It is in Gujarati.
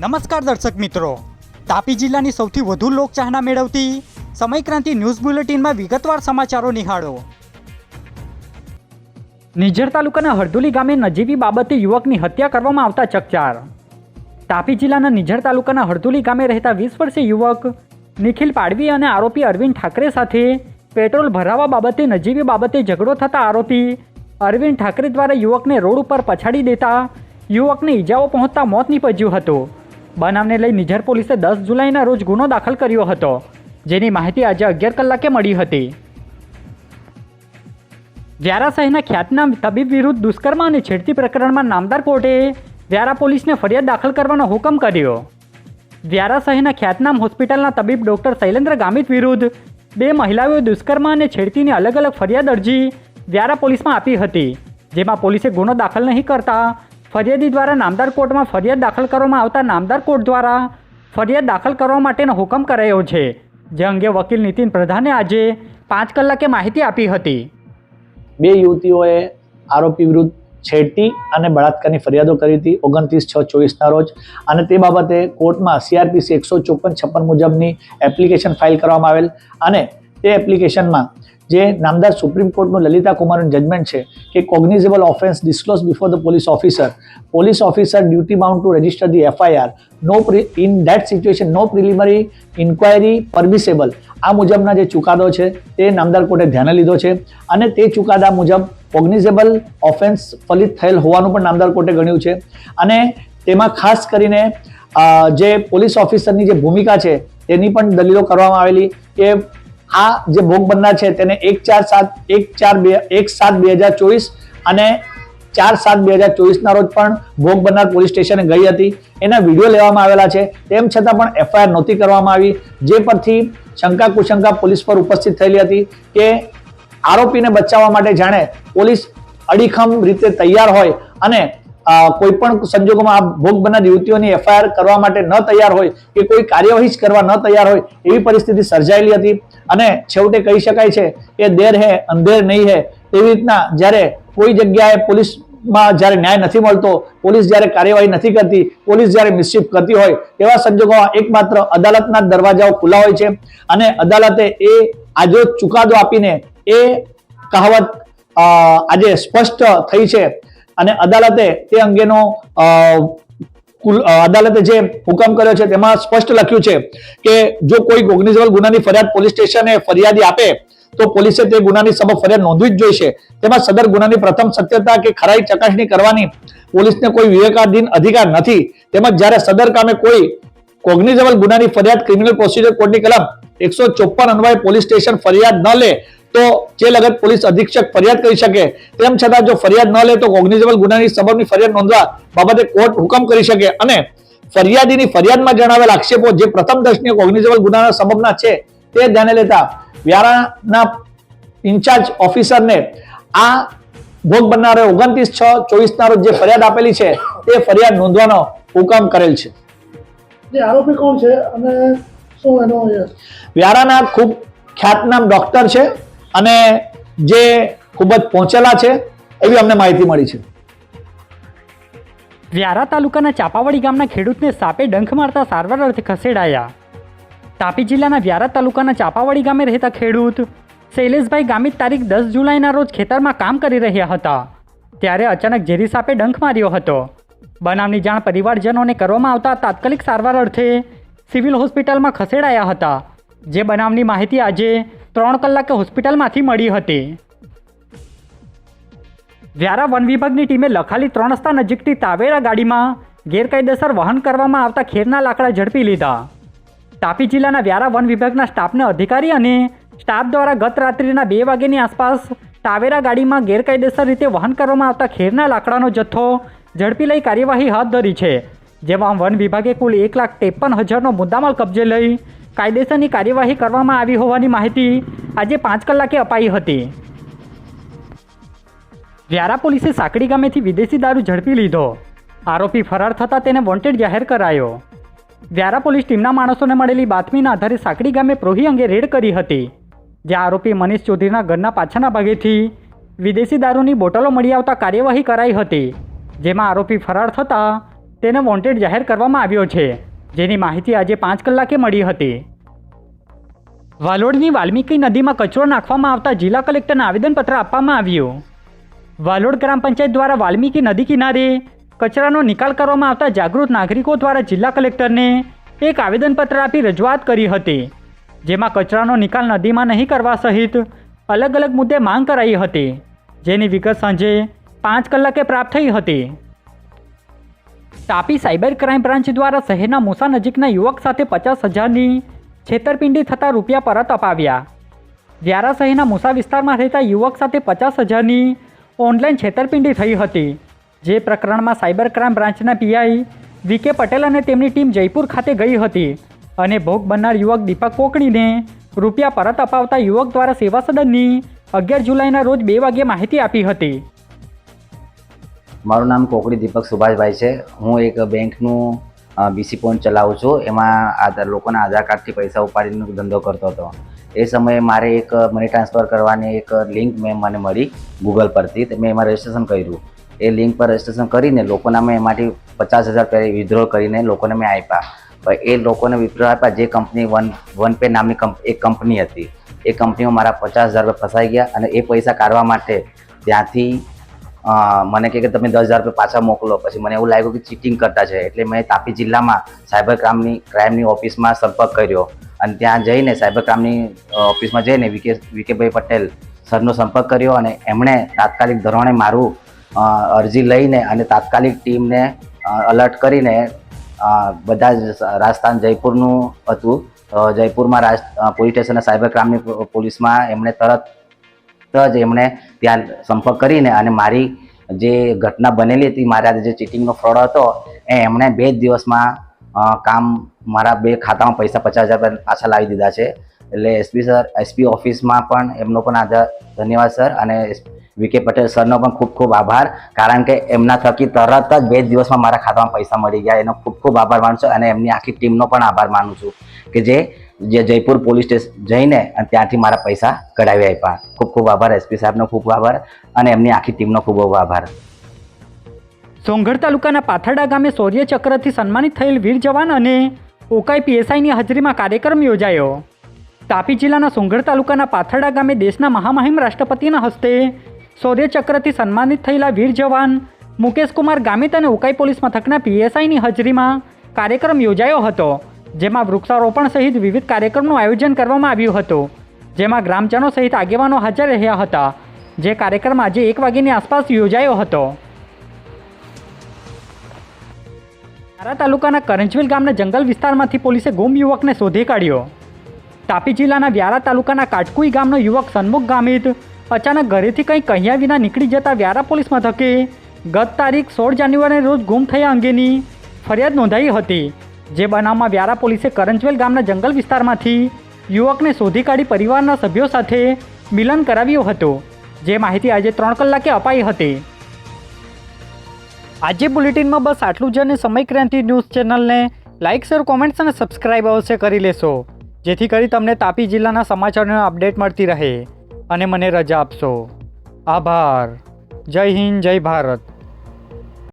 નમસ્કાર દર્શક મિત્રો. તાપી જિલ્લાની સૌથી વધુ લોકચાહના મેળવતી સમયક્રાંતિ ન્યૂઝ બુલેટિનમાં વિગતવાર સમાચારો નિહાળો. નિઝર તાલુકાના હરદુલી ગામે નજીવી બાબતે યુવકની હત્યા કરવામાં આવતા ચકચાર. તાપી જિલ્લાના નિઝર તાલુકાના હરદુલી ગામે રહેતા વીસ વર્ષીય યુવક નિખિલ પાડવી અને આરોપી અરવિંદ ઠાકરે સાથે પેટ્રોલ ભરાવા બાબતે નજીવી બાબતે ઝઘડો થતા આરોપી અરવિંદ ઠાકરે દ્વારા યુવકને રોડ ઉપર પછાડી દેતા યુવકને ઈજાઓ પહોંચતા મોત નીપજ્યું હતું. બનાવને લઈ નિઝર પોલીસે દસ જુલાઈના રોજ ગુનો દાખલ કર્યો હતો, જેની માહિતી આજે અગિયાર કલાકે મળી હતી. વ્યારા શહેરના ખ્યાતનામ તબીબ વિરુદ્ધ દુષ્કર્મ અને છેડતી પ્રકરણમાં નામદાર કોર્ટે વ્યારા પોલીસને ફરિયાદ દાખલ કરવાનો હુકમ કર્યો. વ્યારા શહેરના ખ્યાતનામ હોસ્પિટલના તબીબ ડૉક્ટર શૈલેન્દ્ર ગામિત વિરુદ્ધ બે મહિલાઓએ દુષ્કર્મ અને છેડતીની અલગ અલગ ફરિયાદ અરજી વ્યારા પોલીસમાં આપી હતી, જેમાં પોલીસે ગુનો દાખલ નહીં કરતા ફરિયાદી દ્વારા નામદાર કોર્ટમાં ફરિયાદ દાખલ કરવામાં આવતા નામદાર કોર્ટ દ્વારા ફરિયાદ દાખલ કરવા માટેનો હુકમ કરાયો છે, જે અંગે વકીલ નીતિન પ્રધાને આજે પાંચ કલાકે માહિતી આપી હતી. બે યુવતીઓએ આરોપી વિરુદ્ધ છેડતી અને બળાત્કારની ફરિયાદો કરી હતી ઓગણત્રીસ છ ચોવીસના રોજ અને તે બાબતે કોર્ટમાં સીઆરપીસી એકસો ચોપન છપ્પન મુજબની એપ્લિકેશન ફાઇલ કરવામાં આવેલ અને તે એપ્લિકેશનમાં જે નામદાર સુપ્રીમ કોર્ટનું લલિતા કુમારનું જજમેન્ટ છે કે cognizable offence disclose before the police officer police officer duty bound to register the FIR no in that situation no preliminary inquiry permissible આ મુજબના જે ચુકાદો છે, તે નામદાર કોર્ટે ધ્યાને લીધો છે અને તે ચુકાદા મુજબ કોગ્નિઝેબલ ઓફેન્સ ફલિત થયેલ હોવાનું પણ નામદાર કોર્ટે ગણ્યું છે. અને તેમાં ખાસ કરીને જે પોલીસ ઓફિસરની જે ભૂમિકા છે, તેની પણ દલીલો કરવામાં આવેલી કે આ જે ભોગ બનનાર છે તેને એક ચાર સાત, એક ચાર બે, એક સાત બે હજાર ચોવીસ અને ચાર સાત બે હજાર ચોવીસના રોજ પણ ભોગ બનનાર પોલીસ સ્ટેશને ગઈ હતી. એના વીડિયો લેવામાં આવેલા છે. તેમ છતાં પણ એફઆઈઆર નહોતી કરવામાં આવી, જે પરથી શંકા કુશંકા પોલીસ પર ઉપસ્થિત થયેલી હતી કે આરોપીને બચાવવા માટે જાણે પોલીસ અડીખમ રીતે તૈયાર હોય અને કોઈ પણ સંજોગોમાં આ ભોગ બનનાર યુવતીઓની એફઆઈઆર કરવા માટે ન તૈયાર હોય કે કોઈ કાર્યવાહી જ કરવા ન તૈયાર હોય, એવી પરિસ્થિતિ સર્જાયેલી હતી. અને છેવટે કહી શકાય છે કે દેર હે, અંધેર નહીં હે, તેવી રીતના જ્યારે કોઈ જગ્યાએ પોલીસમાં જ્યારે ન્યાય નથી મળતો, પોલીસ જ્યારે કાર્યવાહી નથી કરતી, પોલીસ જ્યારે મિસચીફ કરતી હોય તેવા સંજોગોમાં એકમાત્ર અદાલતના દરવાજાઓ ખુલ્લા હોય છે. અને અદાલતે એ આજે ચુકાદો આપીને એ કહાવત આજે સ્પષ્ટ થઈ છે. અને અદાલતે તે અંગેનો અદાલતે જે હુકમ કર્યો છે તેમાં સ્પષ્ટ લખ્યું છે કે જો કોઈ કોગ્નિઝેબલ ગુનાની ફરિયાદ પોલીસ સ્ટેશને ફરિયાદી આપે, તો પોલીસે તે ગુનાની સબબ ફરિયાદ નોંધવી જ જોઈશે. તેમાં સદર ગુનાની પ્રથમ સત્યતા કે ખરાઈ ચકાસણી કરવાની પોલીસને કોઈ વિવેકાધીન અધિકાર નથી. તેમજ જ્યારે સદર કામે કોઈ કોગ્નિઝેબલ ગુનાની ફરિયાદ ક્રિમિનલ પ્રોસિજર કોડની કલમ એકસો ચોપન અન્વયે પોલીસ સ્ટેશન ફરિયાદ ન લે તો જે લગત પોલીસ અધિક્ષક ફરિયાદ કરી શકે તેમ છતાં જો ફરિયાદ ન લે તો કોગ્નિઝેબલ ગુનાની સબબની ફરિયાદ નોંધવા બાબતે કોર્ટ હુકમ કરી શકે. અને ફરિયાદીની ફરિયાદમાં જણાવેલ આક્ષેપો જે પ્રથમ દર્શનીય કોગ્નિઝેબલ ગુનાના સબબના છે તે ધ્યાને લેતા વ્યારાના ઇન્ચાર્જ ઓફિસરને આ ભોગ બનનારે ઓગણત્રીસ છ ચોવીસના રોજ જે ફરિયાદ આપેલી છે તે ફરિયાદ નોંધવાનો હુકમ કરેલ છે. આરોપી કોણ છે અને શું એનો વ્યારાના ખૂબ ખ્યાતનામ ડોક્ટર છે અને જે ખૂબ જ પહોંચેલા છે, એવી અમને માહિતી મળી છે. વ્યારા તાલુકાના ચાપાવાડી ગામના ખેડૂતને સાપે ડંખ મારતા સારવાર અર્થે ખસેડાયા. તાપી જિલ્લાના વ્યારા તાલુકાના ચાપાવાડી ગામે રહેતા ખેડૂત શૈલેષભાઈ ગામિત તારીખ દસ જુલાઈના રોજ ખેતરમાં કામ કરી રહ્યા હતા. ત્યારે અચાનક ઝેરી સાપે ડંખ માર્યો હતો. બનાવની જાણ પરિવારજનોને કરવામાં આવતા તાત્કાલિક સારવાર અર્થે સિવિલ હોસ્પિટલમાં ખસેડાયા હતા. જે બનાવની માહિતી આજે ત્રણ કલાકે હોસ્પિટલમાંથી મળી હતી. વ્યારા વન વિભાગની ટીમે લખાલી ત્રણ રસ્તા નજીકથી તાવેરા ગાડીમાં ગેરકાયદેસર વહન કરવામાં આવતા ખેરના લાકડા ઝડપી લીધા. તાપી જિલ્લાના વ્યારા વન વિભાગના સ્ટાફને અધિકારી અને સ્ટાફ દ્વારા ગત રાત્રિના બે વાગ્યાની આસપાસ તાવેરા ગાડીમાં ગેરકાયદેસર રીતે વહન કરવામાં આવતા ખેરના લાકડાનો જથ્થો ઝડપી લઈ કાર્યવાહી હાથ ધરી છે, જેમાં વન વિભાગે કુલ એક લાખ ત્રેપન હજારનો મુદ્દામાલ કબજે લઈ કાયદેસરની કાર્યવાહી કરવામાં આવી હોવાની માહિતી આજે પાંચ કલાકે અપાઈ હતી. વ્યારા પોલીસે સાંકડી ગામેથી વિદેશી દારૂ ઝડપી લીધો. આરોપી ફરાર થતાં તેને વોન્ટેડ જાહેર કરાયો. વ્યારા પોલીસ ટીમના માણસોને મળેલી બાતમીના આધારે સાંકડી ગામે પ્રોહી અંગે રેડ કરી હતી. જ્યાં આરોપી મનીષ ચૌધરીના ઘરના પાછળના ભાગેથી વિદેશી દારૂની બોટલો મળી આવતા કાર્યવાહી કરાઈ હતી, જેમાં આરોપી ફરાર થતાં તેને વોન્ટેડ જાહેર કરવામાં આવ્યો છે. જેની માહિતી આજે પાંચ કલાકે મળી હતી. વાલોડની વાલ્મીકી નદીમાં કચરો નાખવામાં આવતા જિલ્લા કલેક્ટરને આવેદનપત્ર આપવામાં આવ્યું. વાલોડ ગ્રામ પંચાયત દ્વારા વાલ્મીકી નદી કિનારે કચરાનો નિકાલ કરવામાં આવતા જાગૃત નાગરિકો દ્વારા જિલ્લા કલેક્ટરને એક આવેદનપત્ર આપી રજૂઆત કરી હતી, જેમાં કચરાનો નિકાલ નદીમાં નહીં કરવા સહિત અલગ અલગ મુદ્દે માંગ કરાઈ હતી, જેની વિગત સાંજે પાંચ કલાકે પ્રાપ્ત થઈ હતી. તાપી સાયબર ક્રાઇમ બ્રાન્ચ દ્વારા શહેરના મૂસા નજીકના યુવક સાથે પચાસ હજારની છેતરપિંડી થતાં રૂપિયા પરત અપાવ્યા. વ્યારા શહેરના મૂસા વિસ્તારમાં રહેતા યુવક સાથે પચાસ હજારની ઓનલાઈન છેતરપિંડી થઈ હતી, જે પ્રકરણમાં સાયબર ક્રાઇમ બ્રાન્ચના પીઆઈ વીકે પટેલ અને તેમની ટીમ જયપુર ખાતે ગઈ હતી અને ભોગ બનનાર યુવક દીપક કોકણીને રૂપિયા પરત અપાવતા યુવક દ્વારા સેવા સદનની અગિયાર જુલાઈના રોજ બે વાગ્યે માહિતી આપી હતી. મારું નામ કોકડી દીપક સુભાષભાઈ છે. હું એક બેંકનું બીસી પોઈન્ટ ચલાવું છું. એમાં આધાર લોકોના આધાર કાર્ડથી પૈસા ઉપાડીને ધંધો કરતો હતો. એ સમયે મારે એક મની ટ્રાન્સફર કરવાની એક લિંક મેં મને મળી ગૂગલ પરથી. મેં એમાં રજિસ્ટ્રેશન કર્યું. એ લિંક પર રજિસ્ટ્રેશન કરીને લોકોના મેં એમાંથી પચાસ હજાર પહેલાં વિથડ્રોલ કરીને લોકોને મેં આપ્યા. એ લોકોને વિથડ્રો આપ્યા જે કંપની વન વન પે નામની એક કંપની હતી. એ કંપનીમાં મારા પચાસ હજાર રૂપિયા ફસાઈ ગયા અને એ પૈસા કાઢવા માટે ત્યાંથી મને કહે કે તમે દસ હજાર રૂપિયા પાછા મોકલો. પછી મને એવું લાગ્યું કે ચીટિંગ કરતા છે. એટલે મેં તાપી જિલ્લામાં સાયબર ક્રાઇમની ક્રાઇમની ઓફિસમાં સંપર્ક કર્યો. અને ત્યાં જઈને સાયબર ક્રાઇમની ઓફિસમાં જઈને વિકે વિકેભાઈ પટેલ સરનો સંપર્ક કર્યો અને એમણે તાત્કાલિક ધોરણે મારું અરજી લઈને અને તાત્કાલિક ટીમને અલર્ટ કરીને બધા જ રાજસ્થાન જયપુરનું હતું. જયપુરમાં રાજ પોલીસ સ્ટેશન સાયબર ક્રાઇમની પોલીસમાં એમણે તરત જ એમણે ત્યાં સંપર્ક કરીને અને મારી જે ઘટના બનેલી હતી, મારા જે ચીટિંગનો ફ્રોડ હતો, એ એમણે બે જ દિવસમાં કામ મારા બે ખાતામાં પૈસા પચાસ હજાર પાછા લાવી દીધા છે. એટલે એસપી સર એસપી ઓફિસમાં પણ એમનો પણ આદર ધન્યવાદ સર. અને વિકે પટેલ સરનો પણ ખૂબ ખૂબ આભાર, કારણ કે એમના થકી તરત જ બે દિવસમાં મારા ખાતામાં પૈસા મળી ગયા. એનો ખૂબ ખૂબ આભાર માનું છું અને એમની આખી ટીમનો પણ આભાર માનું છું કે જે જે જયપુર પોલીસ સ્ટેશન જઈને અને ત્યાંથી મારા પૈસા કઢાવી આપ્યા. ખૂબ ખૂબ આભાર એસપી સાહેબનો ખૂબ આભાર અને એમની આખી ટીમનો ખૂબ ખૂબ આભાર. સોંગઢ તાલુકાના પાથરડા ગામે શૌર્ય ચક્રથી સન્માનિત થયેલ વીર જવાન અને ઓકાઈ પીએસઆઈની હાજરીમાં કાર્યક્રમ યોજાયો. તાપી જિલ્લાના સોંગઢ તાલુકાના પાથરડા ગામે દેશના મહામહિમ રાષ્ટ્રપતિના હસ્તે શૌર્ય ચક્રથી સન્માનિત થયેલા વીર જવાન મુકેશકુમાર ગામિત અને ઉકાઈ પોલીસ મથકના પીએસઆઈની હાજરીમાં કાર્યક્રમ યોજાયો હતો. જેમાં વૃક્ષારોપણ સહિત વિવિધ કાર્યક્રમનું આયોજન કરવામાં આવ્યું હતું. જેમાં ગ્રામજનો સહિત આગેવાનો હાજર રહ્યા હતા. જે કાર્યક્રમ આજે એક વાગ્યાની આસપાસ યોજાયો હતો. તારા તાલુકાના કરંજવેલ ગામના જંગલ વિસ્તારમાંથી પોલીસે ગુમ યુવકને શોધી કાઢ્યો. તાપી જિલ્લાના વ્યારા તાલુકાના કાટકુઈ ગામનો યુવક સન્મુખ ગામિત અચાનક ઘરેથી કંઈ કહ્યા વિના નીકળી જતા વ્યારા પોલીસ મથકે ગત તારીખ સોળ જાન્યુઆરી રોજ ગુમ થયા અંગેની ફરિયાદ નોંધાઈ હતી. જે બનાવમાં વ્યારા પોલીસે કરંજવેલ ગામના જંગલ વિસ્તારમાંથી યુવકને શોધી કાઢી પરિવારના સભ્યો સાથે મિલન કરાવ્યું હતું. જે માહિતી આજે ત્રણ કલાકે અપાઈ હતી. આજે બુલેટિનમાં બસ આટલું જ અને સમય ક્રાંતિ ન્યૂઝ ચેનલને લાઇક શેર, કોમેન્ટ્સ અને સબસ્ક્રાઈબ અવશ્ય કરી લેશો. જેથી કરી તમને તાપી જિલ્લાના સમાચારોનો અપડેટ મળતી રહે. અને મને રજા આપશો. આભાર. જય હિન્દ, જય ભારત.